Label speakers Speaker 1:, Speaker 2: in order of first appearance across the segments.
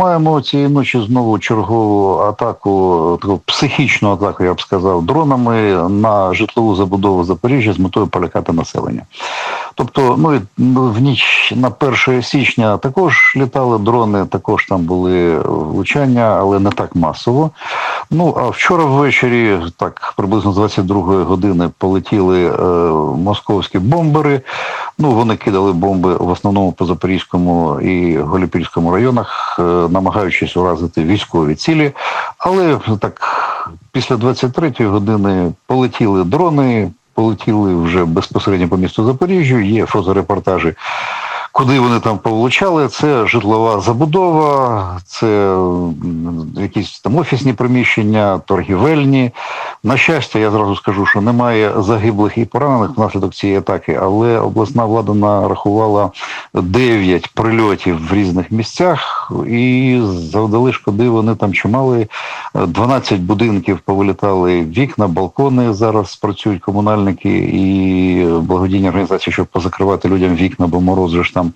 Speaker 1: Маємо цієї ночі знову чергову атаку, таку психічну атаку, я б сказав, дронами на житлову забудову Запоріжжя з метою полякати населення. Тобто, ну і в ніч на 1 січня також літали дрони, також там були влучання, але не так масово. Ну а вчора ввечері, так приблизно з 22 години, полетіли е, московські бомбери. Ну вони кидали бомби в основному по Запорізькому і Голіпільському районах, е, намагаючись уразити військові цілі. Але так після 23 години полетіли дрони, полетіли вже безпосередньо по місту Запоріжжю. Є фоторепортажі. Куди вони там повлучали? Це житлова забудова, це якісь там офісні приміщення, торгівельні. На щастя, я зразу скажу, що немає загиблих і поранених внаслідок цієї атаки, але обласна влада нарахувала 9 прильотів в різних місцях і завдали шкоди. Вони там чимали. 12 будинків повилітали вікна, балкони. Зараз працюють комунальники і благодійні організації, щоб позакривати людям вікна, бо мороз ж там.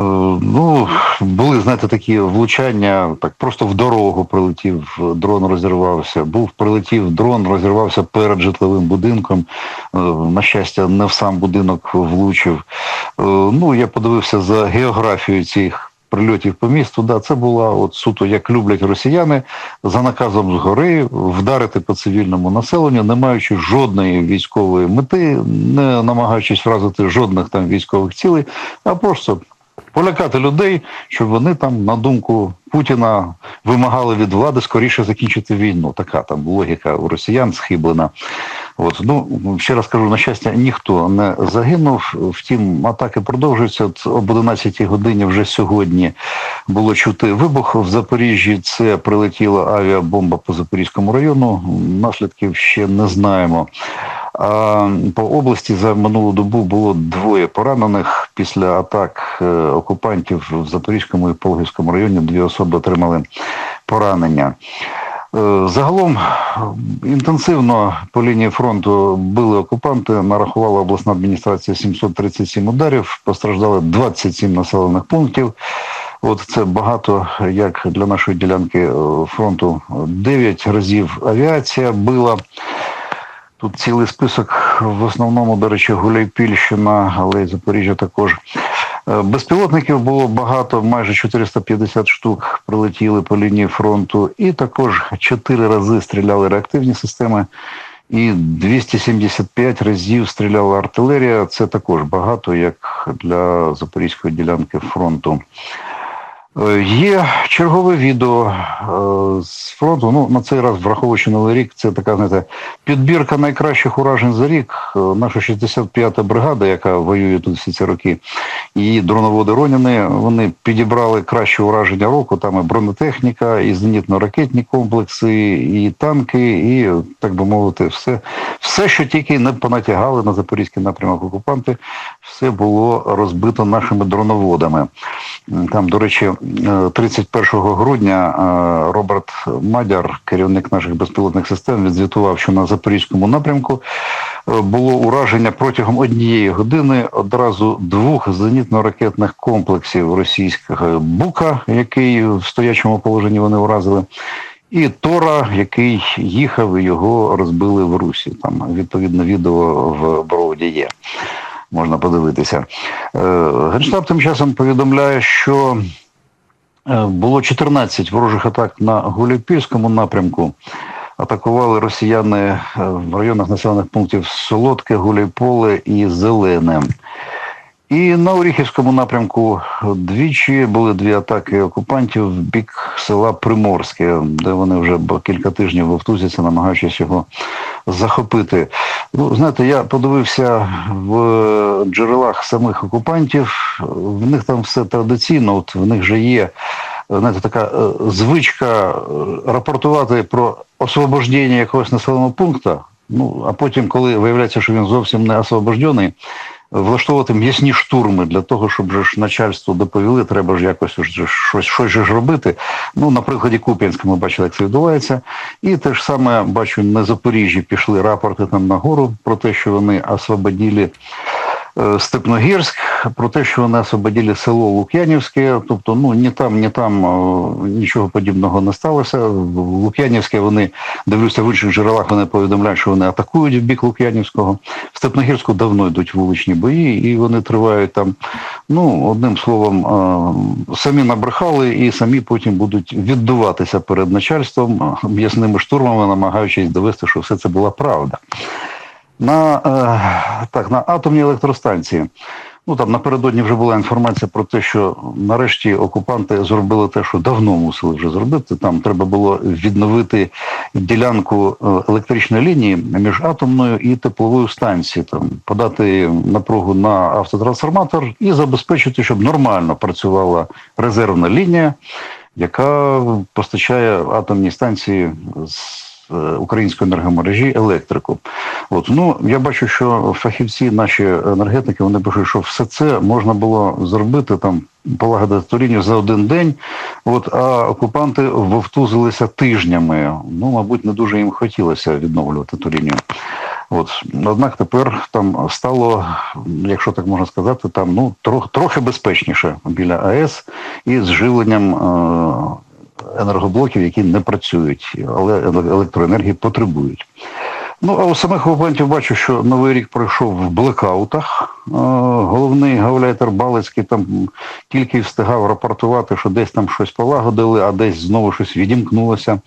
Speaker 1: Е, Ну, були, знаєте, такі влучання, так просто в дорогу прилетів, дрон розірвався. Був прилетів дрон, розірвався перед житловим будинком. Е, На щастя, не в сам будинок влучив. Е, Ну, я подивився за географією цих прильотів по місту. Да, це була от суто, як люблять росіяни, за наказом згори вдарити по цивільному населенню, не маючи жодної військової мети, не намагаючись вразити жодних там військових цілей, а просто полякати людей, щоб вони там, на думку Путіна, вимагали від влади скоріше закінчити війну. Така там логіка у росіян схиблена. От ну ще раз кажу, на щастя, ніхто не загинув. Втім, атаки продовжуються. От об 11 годині вже сьогодні було чути вибух в Запоріжжі. Це прилетіла авіабомба по Запорізькому району. Наслідків ще не знаємо. А по області за минулу добу було двоє поранених після атак е, окупантів в Запорізькому і Пологівському районі. Дві особи отримали поранення. Е, Загалом інтенсивно по лінії фронту били окупанти. Нарахувала обласна адміністрація 737 ударів, постраждали 27 населених пунктів. От це багато як для нашої ділянки е, фронту. 9 разів авіація била. Тут цілий список, в основному, до речі, Гуляйпільщина, але й Запоріжжя також. Е, Безпілотників було багато, майже 450 штук прилетіли по лінії фронту, і також 4 рази стріляли реактивні системи, і 275 разів стріляла артилерія. Це також багато, як для запорізької ділянки фронту. Е, Є чергове відео е, з фронту. Ну на цей раз, враховуючи новий рік, це така знаєте, підбірка найкращих уражень за рік. Е, Наша 65-та бригада, яка воює тут всі ці роки, її дроноводи Роніни, вони підібрали кращі ураження року. Там і бронетехніка, і зенітно-ракетні комплекси, і танки, і так би мовити, все, все, що тільки не понатягали на запорізький напрямок окупанти, все було розбито нашими дроноводами. Там, до речі, е, 31 грудня е, Роберт Мадяр, керівник наших безпілотних систем, відзвітував, що на запорізькому напрямку е, було ураження протягом однієї години одразу двох зенітно-ракетних комплексів російського Бука, який в стоячому положенні вони уразили. І Тора, який їхав, і його розбили в Русі. Там відповідне відео в Броуді є. Можна подивитися. Е, Генштаб тим часом повідомляє, що е, було 14 ворожих атак на Гуляйпільському напрямку. Атакували росіяни е, в районах населених пунктів Солодке, Гуляйполе і Зелене. І на Оріхівському напрямку двічі були дві атаки окупантів в бік села Приморське, де вони вже кілька тижнів вовтузяться, намагаючись його захопити. Ну, знаєте, я подивився в джерелах самих окупантів. В них там все традиційно. От в них же є знаєте, така е, звичка е, рапортувати про освобождення якогось населеного пункту. Ну а потім, коли виявляється, що він зовсім не освобождений, влаштовувати м'ясні штурми для того, щоб же ж начальство доповіли, треба ж якось щось, щось же ж робити. Ну, на прикладі Куп'янська ми бачили, як це відбувається. І те ж саме бачу, на Запоріжжі пішли рапорти там нагору про те, що вони освободили Степногірськ. про те, що вони освободили село Лук'янівське, тобто ну ні там, ні там е, нічого подібного не сталося. Лук'янівське вони дивлюся в інших джерелах. Вони повідомляють, що вони атакують в бік Лук'янівського. В Степногірську давно йдуть вуличні бої, і вони тривають там. Ну одним словом, е, самі набрехали і самі потім будуть віддуватися перед начальством е, м'ясними штурмами, намагаючись довести, що все це була правда. На, е, так, на атомній електростанції. Ну там напередодні вже була інформація про те, що нарешті окупанти зробили те, що давно мусили вже зробити. Там треба було відновити ділянку е, електричної лінії між атомною і тепловою станцією, там подати напругу на автотрансформатор і забезпечити, щоб нормально працювала резервна лінія, яка постачає атомній станції з української енергомережі електрику. От ну я бачу, що фахівці, наші енергетики, вони пишуть, що все це можна було зробити там, полагодити лінію за один день. От а окупанти вовтузилися тижнями. Ну, мабуть, не дуже їм хотілося відновлювати ту лінію. От однак тепер там стало, якщо так можна сказати, там ну трохи трохи безпечніше біля АЕС і з живленням. Е- енергоблоків, які не працюють, але електроенергії потребують. Ну, а у самих окупантів бачу, що Новий рік пройшов в блекаутах. Е, Головний гауляйтер Балицький там тільки встигав рапортувати, що десь там щось полагодили, а десь знову щось відімкнулося.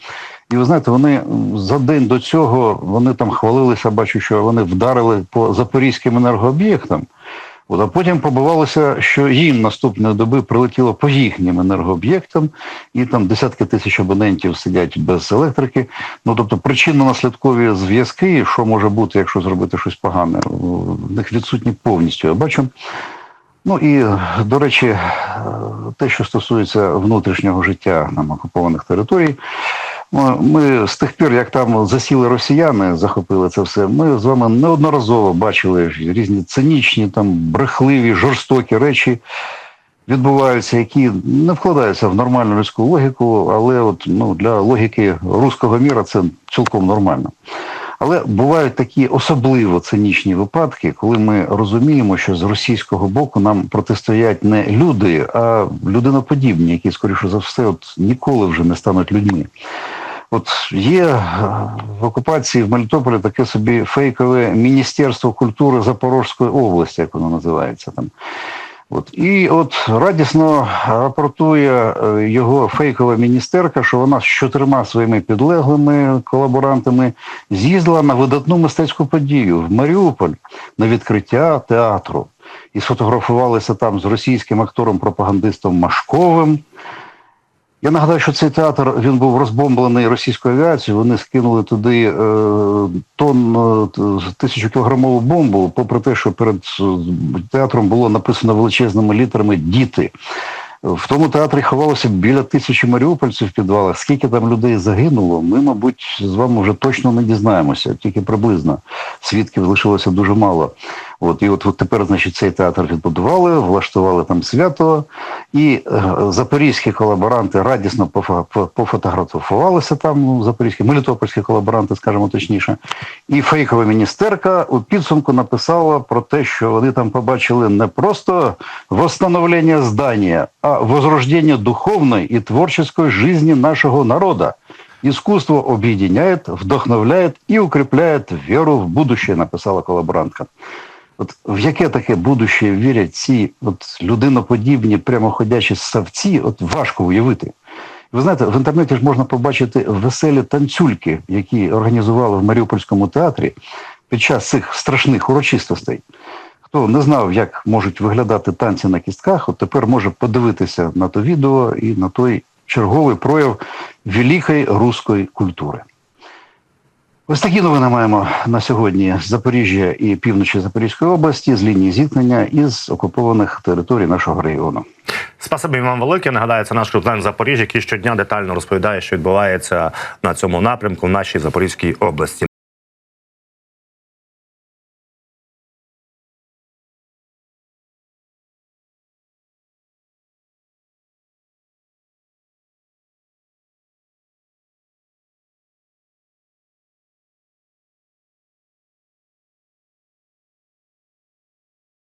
Speaker 1: І ви знаєте, вони за день до цього вони там хвалилися, бачу, що вони вдарили по запорізьким енергооб'єктам. От, а потім побувалося, що їм наступної доби прилетіло по їхнім енергооб'єктам, і там десятки тисяч абонентів сидять без електрики. Ну тобто причинно-наслідкові зв'язки, що може бути, якщо зробити щось погане, в них відсутні повністю. Я бачу. Ну і до речі, те, що стосується внутрішнього життя нам окупованих територій. Ми з тих пір, як там засіли росіяни, захопили це все. Ми з вами неодноразово бачили різні цинічні, там брехливі, жорстокі речі відбуваються, які не вкладаються в нормальну людську логіку, але от ну для логіки руського міра це цілком нормально. Але бувають такі особливо цинічні випадки, коли ми розуміємо, що з російського боку нам протистоять не люди, а людиноподібні, які, скоріше за все, от ніколи вже не стануть людьми. От є в окупації в Мелітополі таке собі фейкове Міністерство культури Запорізької області, як воно називається там. От і от радісно рапортує його фейкова міністерка, що вона з чотирма своїми підлеглими колаборантами з'їздила на видатну мистецьку подію в Маріуполь на відкриття театру і сфотографувалися там з російським актором-пропагандистом Машковим. Я нагадаю, що цей театр він був розбомблений російською авіацією. Вони скинули туди е, тонн е, тисячу кілограмову бомбу, попри те, що перед театром було написано величезними літерами Діти. В тому театрі ховалося біля тисячі маріупольців в підвалах. Скільки там людей загинуло, ми, мабуть, з вами вже точно не дізнаємося, тільки приблизно. Свідків лишилося дуже мало. От і от, от тепер, значить, цей театр відбудували, влаштували там свято, і е, запорізькі колаборанти радісно пофо- пофотографувалися там, ну, запорізькі, мелітопольські колаборанти, скажімо точніше. І фейкова міністерка у підсумку написала про те, що вони там побачили не просто восстановлення здання, а возрождение духовной и творческой жизни нашего народа. Искусство объединяет, вдохновляет и укрепляет веру в будущее, написала колаборантка. От в яке таке будущее вірять ці от людиноподібні прямоходячі савці, от важко уявити. Ви знаєте, в інтернеті ж можна побачити веселі танцюльки, які організували в Маріупольському театрі під час цих страшних урочистостей. Хто не знав, як можуть виглядати танці на кістках, от тепер може подивитися на то відео і на той черговий прояв великої руської культури. Ось такі новини маємо на сьогодні з Запоріжжя і півночі Запорізької області з лінії зіткнення із окупованих територій нашого регіону.
Speaker 2: Спасибі вам велике. Нагадаю, це наш крутлен Запоріжжя, який щодня детально розповідає, що відбувається на цьому напрямку в нашій Запорізькій області.